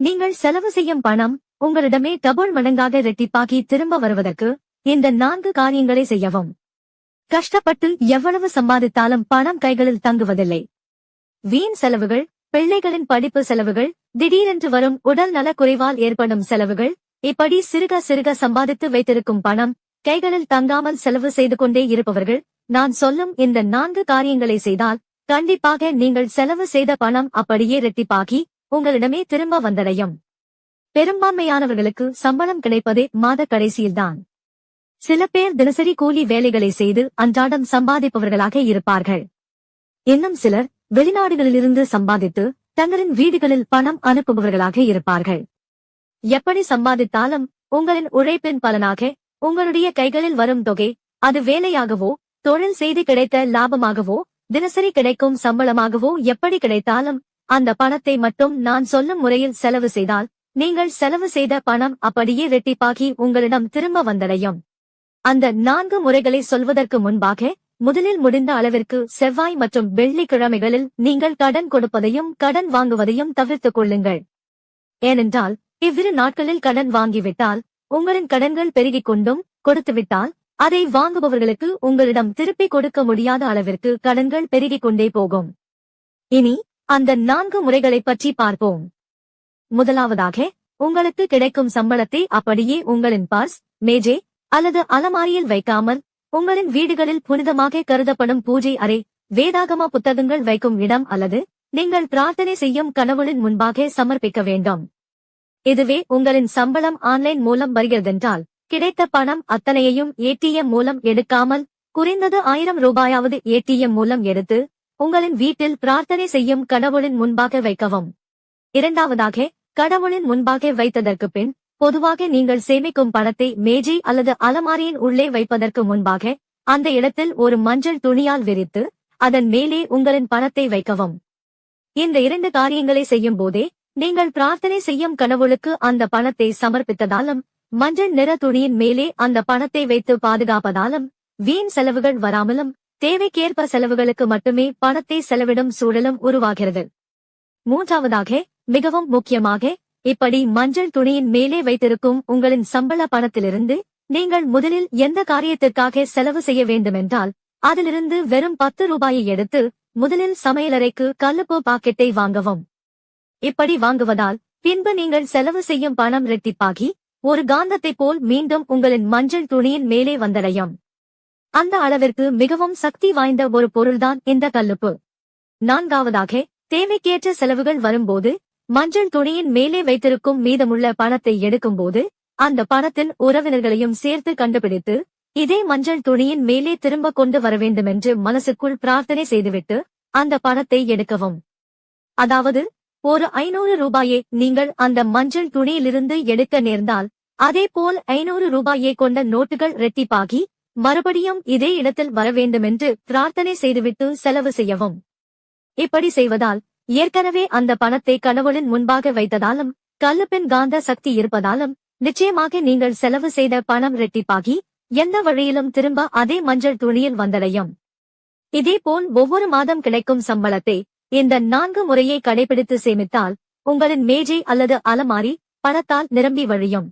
நீங்கள் செலவு செய்யும் பணம் உங்களிடமே டபுள் மடங்காக இரட்டிப்பாகி திரும்ப வருவதற்கு இந்த நான்கு காரியங்களை செய்யவும். கஷ்டப்பட்டு எவ்வளவு சம்பாதித்தாலும் பணம் கைகளில் தங்குவதில்லை. வீண் செலவுகள் பிள்ளைகளின் படிப்பு செலவுகள் திடீரென்று வரும் உடல் நலக் குறைவால் ஏற்படும் செலவுகள் இப்படி சிறுக சிறுக சம்பாதித்து வைத்திருக்கும் பணம் கைகளில் தங்காமல் செலவு செய்து கொண்டே இருப்பவர்கள் நான் சொல்லும் இந்த நான்கு காரியங்களை செய்தால் கண்டிப்பாக நீங்கள் செலவு செய்த பணம் அப்படியே இரட்டிப்பாகி உங்களிடமே திரும்ப வந்தடையும். பெரும்பான்மையானவர்களுக்கு சம்பளம் கிடைப்பதே மாத கடைசியில்தான். சில பேர் தினசரி கூலி வேலைகளை செய்து அன்றாடம் சம்பாதிப்பவர்களாக இருப்பார்கள். இன்னும் சிலர் வெளிநாடுகளிலிருந்து சம்பாதித்து தங்களின் வீடுகளில் பணம் அனுப்புபவர்களாக இருப்பார்கள். எப்படி சம்பாதித்தாலும் உங்களின் உழைப்பின் பலனாக உங்களுடைய கைகளில் வரும் தொகை அது வேலையாகவோ தொழில் செய்து கிடைத்த லாபமாகவோ தினசரி கிடைக்கும் சம்பளமாகவோ எப்படி கிடைத்தாலும் அந்த பணத்தை மட்டும் நான் சொல்லும் முறையில் செலவு செய்தால் நீங்கள் செலவு செய்த பணம் அப்படியே ரெட்டிப்பாகி உங்களிடம் திரும்ப வந்தடையும். அந்த நான்கு முறைகளை சொல்வதற்கு முன்பாக முதலில் முடிந்த அளவிற்கு செவ்வாய் மற்றும் வெள்ளிக்கிழமைகளில் நீங்கள் கடன் கொடுப்பதையும் கடன் வாங்குவதையும் தவிர்த்துக் கொள்ளுங்கள். ஏனென்றால் இவ்விரு நாட்களில் கடன் வாங்கிவிட்டால் உங்களின் கடன்கள் பெருகிக் கொண்டும் கொடுத்துவிட்டால் அதை வாங்குபவர்களுக்கு உங்களிடம் திருப்பிக் கொடுக்க முடியாத அளவிற்கு கடன்கள் பெருகிக் கொண்டே போகும். இனி அந்த நான்கு முறைகளைப் பற்றி பார்ப்போம். முதலாவதாக உங்களுக்கு கிடைக்கும் சம்பளத்தை அப்படியே உங்களின் பர்ஸ் மேஜை அல்லது அலமாரியில் வைக்காமல் உங்களின் வீடுகளில் புனிதமாக கருதப்படும் பூஜை அறை வேதாகம புத்தகங்கள் வைக்கும் இடம் அல்லது நீங்கள் பிரார்த்தனை செய்யும் கனவுளின் முன்பாக சமர்ப்பிக்க வேண்டும். இதுவே உங்களின் சம்பளம் ஆன்லைன் மூலம் வருகிறதென்றால் கிடைத்த பணம் அத்தனையையும் ஏடிஎம் மூலம் எடுக்காமல் குறைந்தது ஆயிரம் ரூபாயாவது ஏடிஎம் மூலம் எடுத்து உங்களின் வீட்டில் பிரார்த்தனை செய்யும் கடவுளின் முன்பாக வைக்கவும். இரண்டாவதாக கடவுளின் முன்பாக வைத்ததற்கு பின் பொதுவாக நீங்கள் சேமிக்கும் பணத்தை மேஜை அல்லது அலமாரியின் உள்ளே வைப்பதற்கு முன்பாக அந்த இடத்தில் ஒரு மஞ்சள் துணியால் விரித்து அதன் மேலே உங்களின் பணத்தை வைக்கவும். இந்த இரண்டு காரியங்களை செய்யும் போதே நீங்கள் பிரார்த்தனை செய்யும் கடவுளுக்கு அந்த பணத்தை சமர்ப்பித்ததாலும் மஞ்சள் நிற துணியின் மேலே அந்த பணத்தை வைத்து பாதுகாப்பதாலும் வீண் செலவுகள் வராமலும் தேவைக்கேற்ப செலவுகளுக்கு மட்டுமே பணத்தை செலவிடும் சூழலும் உருவாகிறது. மூன்றாவதாக மிகவும் முக்கியமாக இப்படி மஞ்சள் துணியின் மேலே வைத்திருக்கும் உங்களின் சம்பள பணத்திலிருந்து நீங்கள் முதலில் எந்த காரியத்திற்காக செலவு செய்ய வேண்டுமென்றால் அதிலிருந்து வெறும் பத்து ரூபாயை எடுத்து முதலில் சமையலறைக்கு கல்லுப்பு பாக்கெட்டை வாங்கவும். இப்படி வாங்குவதால் பின்பு நீங்கள் செலவு செய்யும் பணம் இரட்டிப்பாகி ஒரு காந்தத்தைப் போல் மீண்டும் உங்களின் மஞ்சள் துணியின் மேலே வந்தடையும். அந்த அளவிற்கு மிகவும் சக்தி வாய்ந்த ஒரு பொருள்தான் இந்த கல்லுப்பு. நான்காவதாக தேவைக்கேற்ற செலவுகள் வரும்போது மஞ்சள் துணியின் மேலே வைத்திருக்கும் மீதமுள்ள பணத்தை எடுக்கும்போது அந்த பணத்தின் உறவினர்களையும் சேர்த்து கண்டுபிடித்து இதே மஞ்சள் துணியின் மேலே திரும்ப கொண்டு வர வேண்டுமென்று மனசுக்குள் பிரார்த்தனை செய்துவிட்டு அந்த பணத்தை எடுக்கவும். அதாவது ஒரு ஐநூறு ரூபாயை நீங்கள் அந்த மஞ்சள் துணியிலிருந்து எடுக்க நேர்ந்தால் அதேபோல் ஐநூறு ரூபாயை கொண்ட நோட்டுகள் ரெட்டிப்பாகி மறுபடியும் இதே இடத்தில் வர வேண்டுமென்று பிரார்த்தனை செய்துவிட்டு செலவு செய்யவும். இப்படி செய்வதால் ஏற்கனவே அந்த பணத்தை கடவுளின் முன்பாக வைத்ததாலும் கல்லுப்பின் காந்த சக்தி இருப்பதாலும் நிச்சயமாக நீங்கள் செலவு செய்த பணம் ரெட்டிப்பாகி எந்த வழியிலும் திரும்ப அதே மஞ்சள் துணியில் வந்தடையும். இதேபோல் ஒவ்வொரு மாதம் கிடைக்கும் சம்பளத்தை இந்த நான்கு முறையை கடைபிடித்து சேமித்தால் உங்களின் மேஜை அல்லது அலமாரி பணத்தால் நிரம்பி வழியும்.